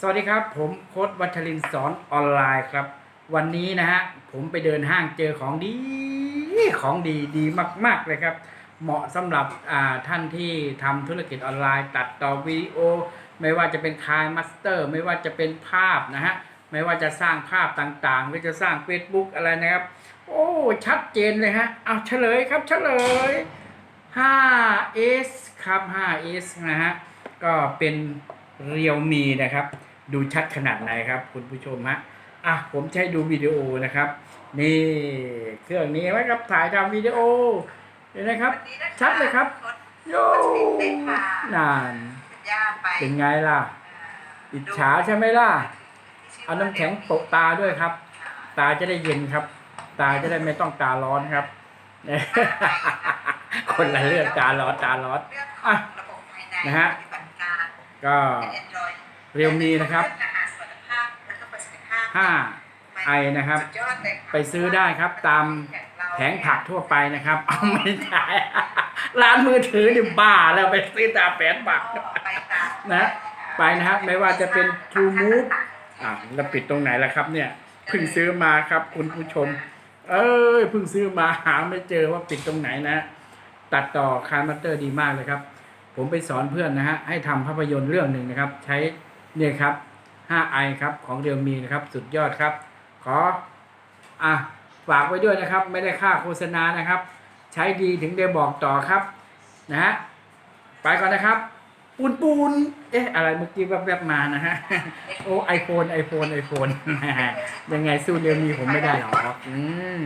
สวัสดีครับ ผมโค้ดวัชรินสอนออนไลน์ครับ วันนี้นะฮะผมไปเดินห้างเจอของดีของดีดีมาก ๆ เลยครับ เหมาะสำหรับท่านที่ทำธุรกิจออนไลน์ ตัดต่อวิดีโอ ไม่ว่าจะเป็นคายมาสเตอร์ ไม่ว่าจะเป็นภาพนะฮะไม่ว่าจะสร้างภาพต่างๆ หรือจะสร้าง Facebook อะไรนะครับ โอ้ ชัดเจนเลยฮะเอาเฉลยครับเฉลย 5S ครับ 5S นะฮะก็เป็น เรียวมีนะครับ ดูชัดขนาดไหนครับ คุณผู้ชมฮะอะผมใช้ดูวิดีโอนะครับ นี่เครื่องนี้ไว้ครับถ่ายทำวิดีโอเห็นไหมครับ ชัดเลยครับโย่นานย่าไปเป็นไงล่ะ อิจฉาใช่ไหมล่ะ เอาน้ำแข็งโปะตาด้วยครับ ตาจะได้เย็นครับ ตาจะได้ไม่ต้องตาร้อนครับ คนละเรื่องตาร้อนตาร้อนเรื่องของระบบภายในนะฮะปฏิบัติ การก็เป็น Android เรียวมีนะครับเรื่องอาหารสวัสดิภาพและก็ประสิทธิภาพ5ไอนะครับสุดยอดเลยค่ะไปซื้อได้ครับตามแผงผักทั่วไปนะครับ เอาไม่ใช่ร้านมือถือนี่บ้าแล้วไปซื้อตามแผงผักไปตามนะไปนะครับไม่ว่าจะเป็น True Move อ่าแล้วปิดตรงไหนล่ะครับ เนี่ยเพิ่งซื้อมาครับ คุณผู้ชม เอ้ยเพิ่งซื้อมาหาไม่เจอว่าปิดตรงไหนนะ ตัดต่อคาร์มัตเตอร์ดีมากเลยครับ ผมไปสอนเพื่อนนะฮะให้ทำภาพยนตร์เรื่องหนึ่งนะครับ ใช้เนี่ยครับ 5i ครับของเรียวมีนะครับสุดยอดครับ ขออะฝากไว้ด้วยนะครับ ไม่ได้ค่าโฆษณานะครับ ใช้ดีถึงได้บอกต่อครับนะฮะไปก่อนนะครับ ปูนปูนเอ๊ะอะไรเมื่อกี้แวบๆมานะฮะโอ้ไอโฟนไอโฟนไอโฟนยังไงสู้เรียวมีผมไม่ได้หรอกอืม